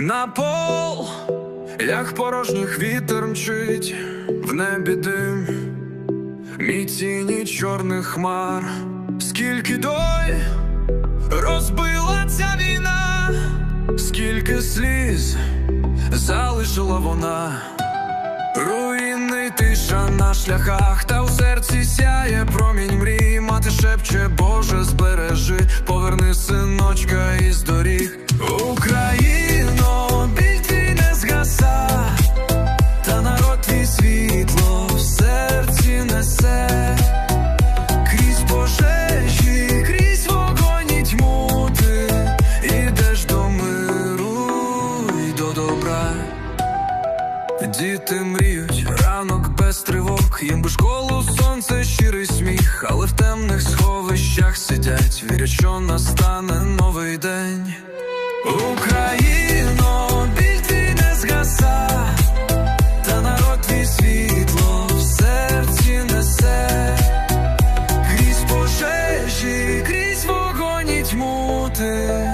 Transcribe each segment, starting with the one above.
На пол, як порожніх вітер мчить, в небі дим, мій тіні чорних хмар, скільки дой розбила ця війна, скільки сліз залишила вона, руїни тиша на шляхах, та у серці сяє промінь мрій, мати шепче, Боже, збережи, поверни синочка із доріг. Діти мріють, ранок без тривог, їм би школу, сонце, щирий сміх, але в темних сховищах сидять, вірять, що настане новий день. Україно, біль твій не згаса, та народ світло в серці несе, крізь пожежі, крізь вогонь ти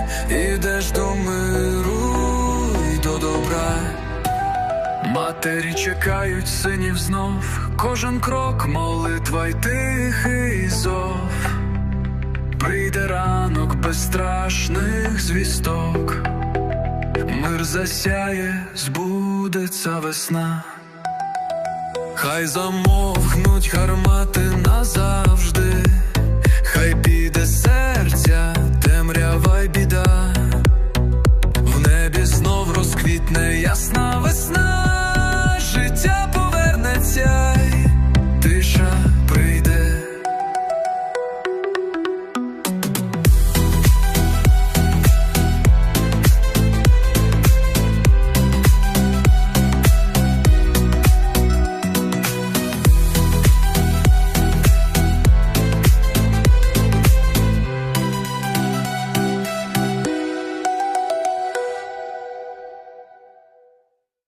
ідеш до Матері чекають синів знов, кожен крок, молитва й тихий зов. Прийде ранок без страшних звісток, мир засяє, збудеться весна. Хай замовкнуть гармати назавжди, хай піде серця, темрява й біда. В небі знов розквітне ясна.